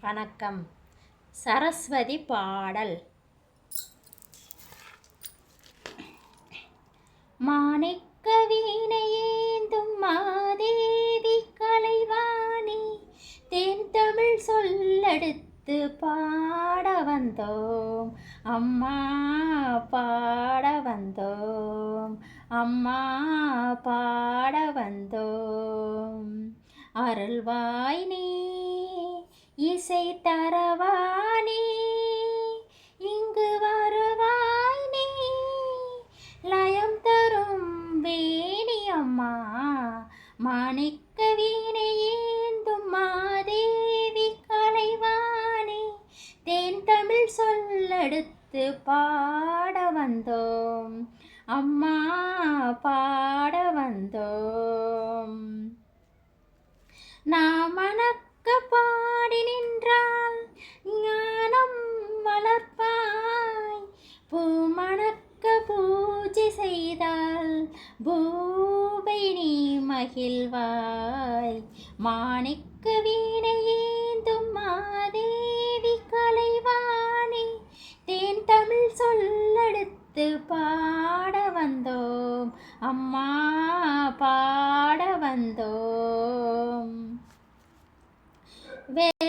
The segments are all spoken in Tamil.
வணக்கம். சரஸ்வதி பாடல். மாணிக்க வீணையேந்தும் மாதேவி கலைவாணி தென் தமிழ் சொல்லெடுத்து பாட வந்தோம். அம்மா பாட வந்தோம். அம்மா பாட வந்தோம். அருள்வாய் நீ இசை தரவானே இங்கு வருவாய் நீ லயம் தரும் வேணி அம்மா மாணிக்க வீணையேந்தும் மாதேவி கலைவானே. தேன் தமிழ் சொல்லெடுத்து பாட வந்தோம் அம்மா பாட வந்தோம். நாம் மணக்க பூவை நீ மகிழ்வாய். மாணிக்க வீணையேந்தும் மாதேவி கலைவாணி. தேன் தமிழ் சொல்லெடுத்து பாட வந்தோம். அம்மா பாட வந்தோம். வே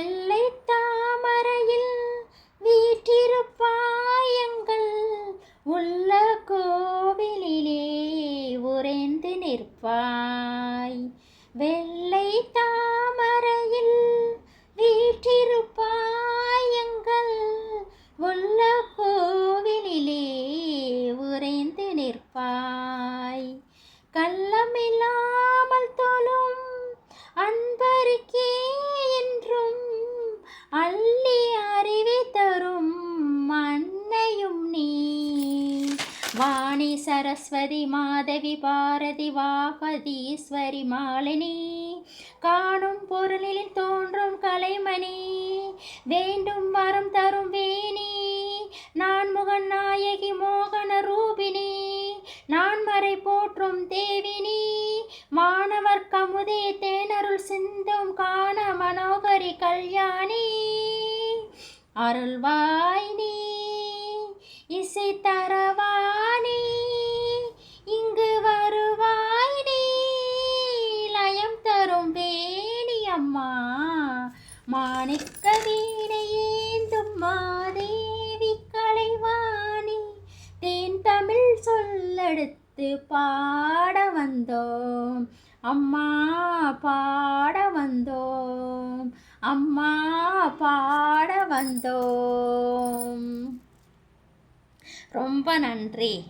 நிற்பாய் வெள்ளை தாமரையில் வீற்றிருப்பாயங்கள் உள்ள கோவிலிலே உறைந்து நிற்பாய். கள்ளமில்லாமல் தோலும் அன்பருக்கு வாணி சரஸ்வதி மாதவி பாரதி வாகதீஸ்வரி மாலினி. காணும் பொருளில் தோன்றும் கலைமணி. வேண்டும் வரம் தரும் வேணி. நான் முகன் நாயகி மோகன ரூபிணி. நான் மறை போற்றும் தேவினி. மாணவர் கமுதே தேனருள் சிந்தும் காண மனோகரி கல்யாணி. அருள்வாய் அம்மா. மாணிக்க வீணையேந்தும் மாதேவி கலைவாணி. தேன் தமிழ் சொல்லெடுத்து பாட வந்தோம். அம்மா பாட வந்தோம். அம்மா பாட வந்தோம். ரொம்ப நன்றி.